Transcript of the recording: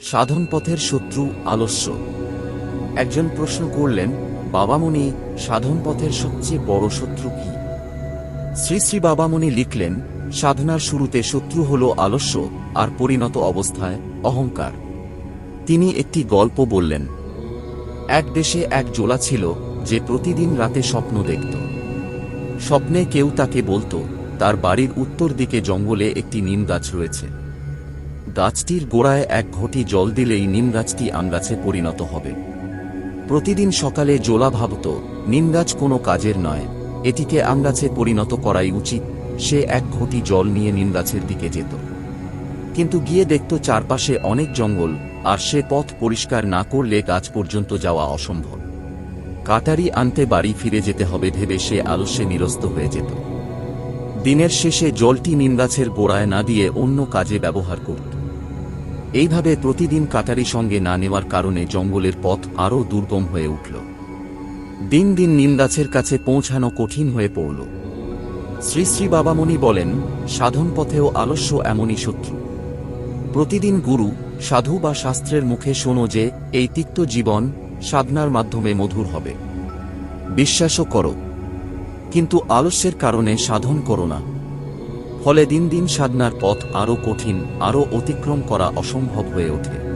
সাধন পথের শত্রু আলস্য। একজন প্রশ্ন করলেন, বাবামণি সাধন পথের সবচেয়ে বড় শত্রু কি? শ্রী শ্রী বাবামণি লিখলেন, সাধনার শুরুতে শত্রু হল আলস্য আর পরিণত অবস্থায় অহংকার। তিনি একটি গল্প বললেন, এক দেশে এক জোলা ছিল যে প্রতিদিন রাতে স্বপ্ন দেখত। স্বপ্নে কেউ তাকে বলতো, তার বাড়ির উত্তর দিকে জঙ্গলে একটি নিম গাছ রয়েছে। গাছটির গোড়ায় এক ঘটি জল দিলেই নিম গাছটি আমগাছে পরিণত হবে। প্রতিদিন সকালে জোলা ভাবত নিমগাছ কোনো কাজের নয়, এটিকে আমগাছে পরিণত করাই উচিত, সে এক ঘটি জল নিয়ে নিমগাছের দিকে যেত। কিন্তু গিয়ে দেখত চারপাশে অনেক জঙ্গল, আর সে পথ পরিষ্কার না করলে গাছ পর্যন্ত যাওয়া অসম্ভব। কাটারি আনতে বাড়ি ফিরে যেতে হবে ভেবে সে আলস্যে নিরস্ত হয়ে যেত। দিনের শেষে জলটি নিমগাছের গোড়ায় না দিয়ে অন্য কাজে ব্যবহার করত। এইভাবে প্রতিদিন কাটারি সঙ্গে না নেওয়ার কারণে জঙ্গলের পথ আরও দুর্গম হয়ে উঠল। দিন দিন নিমগাছের কাছে পৌঁছানো কঠিন হয়ে পড়ল। শ্রী শ্রী বাবামণি বলেন, সাধন পথেও আলস্য এমনই শত্রু। প্রতিদিন গুরু, সাধু বা শাস্ত্রের মুখে শোনো যে, এই তিক্ত জীবন সাধনার মাধ্যমে মধুর হবে। বিশ্বাসও করো। কিন্তু আলস্যের কারণে সাধন করো না। ফলে দিন দিন সাধনার পথ আরও কঠিন আরও অতিক্রম করা অসম্ভব হয়ে ওঠে।